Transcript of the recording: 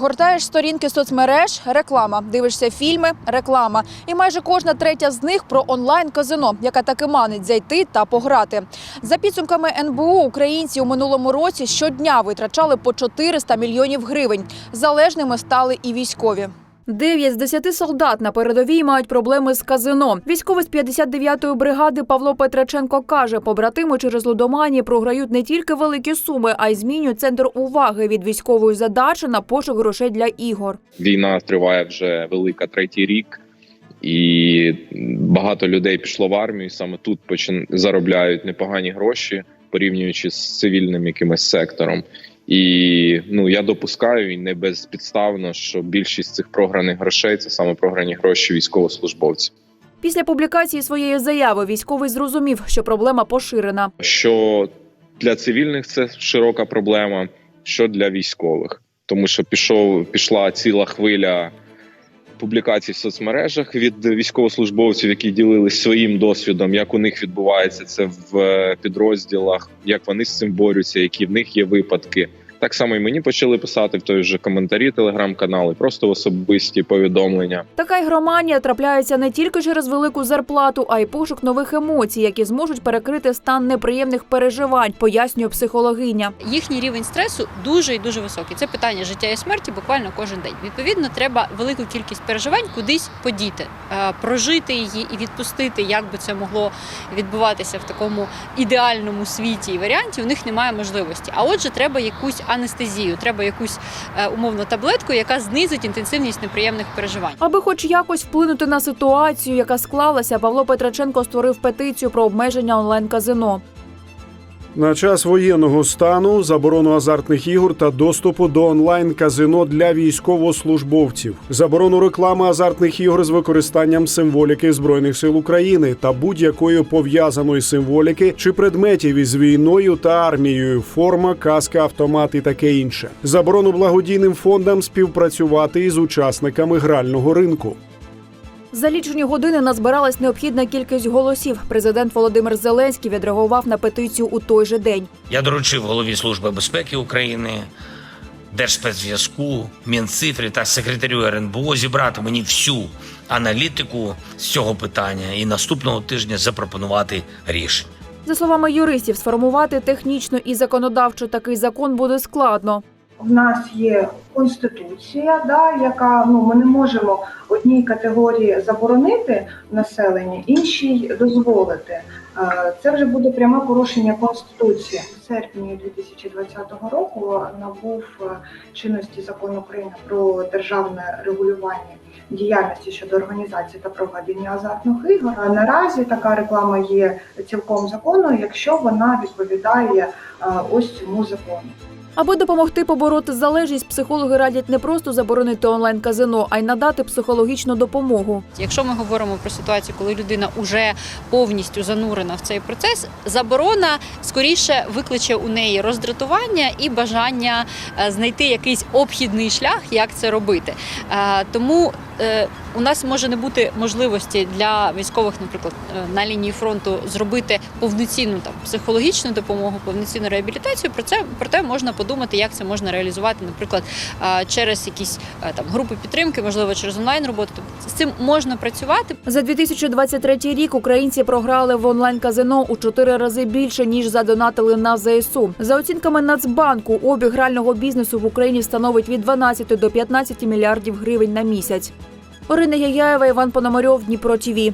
Гортаєш сторінки соцмереж реклама. Дивишся фільми реклама. І майже кожна третя з них про онлайн-казино, яка таки манить зайти та пограти. За підсумками НБУ, українці у минулому році щодня витрачали по 400 мільйонів гривень. Залежними стали і військові. Дев'ять з десяти солдат на передовій мають проблеми з казино. Військовий з 59-ї бригади Павло Петраченко каже, побратими через лудоманії програють не тільки великі суми, а й змінюють центр уваги від військової задачі на пошук грошей для ігор. Війна триває вже велика третій рік, і багато людей пішло в армію. Саме тут почин... заробляють непогані гроші, порівнюючи з цивільним якимось сектором. І ну я допускаю і не безпідставно, що більшість цих програних грошей це саме програні гроші військовослужбовців. Після публікації своєї заяви військовий зрозумів, що проблема поширена. Що для цивільних це широка проблема, що для військових, тому що пішов пішла ціла хвиля публікацій в соцмережах від військовослужбовців, які ділились своїм досвідом, як у них відбувається це в е, підрозділах, як вони з цим борються, які в них є випадки. Так само і мені почали писати в той же коментарі, телеграм-канали, просто в особисті повідомлення. Така ігроманія трапляється не тільки через велику зарплату, а й пошук нових емоцій, які зможуть перекрити стан неприємних переживань, пояснює психологиня. їхній рівень стресу дуже і дуже високий. Це питання життя і смерті буквально кожен день. Відповідно, треба велику кількість переживань кудись подіти, е, прожити її і відпустити, як би це могло відбуватися в такому ідеальному світі і варіанті. У них немає можливості. А отже, треба якусь анестезію, треба якусь е, умовну таблетку, яка знизить інтенсивність неприємних переживань. Аби хоч якось вплинути на ситуацію, яка склалася, Павло Петраченко створив петицію про обмеження онлайн-казино. На час воєнного стану заборону азартних ігор та доступу до онлайн казино для військовослужбовців, заборону реклами азартних ігор з використанням символіки збройних сил України та будь-якої пов'язаної символіки чи предметів із війною та армією, форма, каска, автомат і таке інше. Заборону благодійним фондам співпрацювати із учасниками грального ринку. За лічені години назбиралась необхідна кількість голосів. Президент Володимир Зеленський відреагував на петицію у той же день. Я доручив голові Служби безпеки України, Держспецзв'язку, Мінцифрі та секретарю РНБО зібрати мені всю аналітику з цього питання і наступного тижня запропонувати рішення. За словами юристів, сформувати технічно і законодавчо такий закон буде складно. В нас є конституція, да, яка ну ми не можемо одній категорії заборонити населення, іншій дозволити. Е, Це вже буде пряме порушення конституції. В серпні 2020 року набув е, чинності закон України про державне регулювання діяльності щодо організації та проведення азартних ігор. Наразі така реклама є цілком законною, якщо вона відповідає е, ось цьому закону. Аби допомогти побороти залежність, психологи радять не просто заборонити онлайн-казино, а й надати психологічну допомогу. Якщо ми говоримо про ситуацію, коли людина вже повністю занурена в цей процес, заборона скоріше викличе у неї роздратування і бажання е, знайти якийсь обхідний шлях, як це робити. Е, Тому е, у нас може не бути можливості для військових, наприклад, е, на лінії фронту зробити повноцінну там психологічну допомогу, повноцінну реабілітацію. Про це проте можна подумати, як це можна реалізувати, наприклад, е, через якісь е, там групи підтримки, можливо, через онлайн роботу. Тобто з цим можна працювати. За 2023 рік українці програли в онлайн-казино у чотири рази більше ніж задонатили на ЗСУ. За оцінками Нацбанку, обіг грального бізнесу в Україні становить від 12 до 15 мільярдів гривень на місяць. Орина Яяєва, Іван Пономарьов, Дніпро ТІВІ.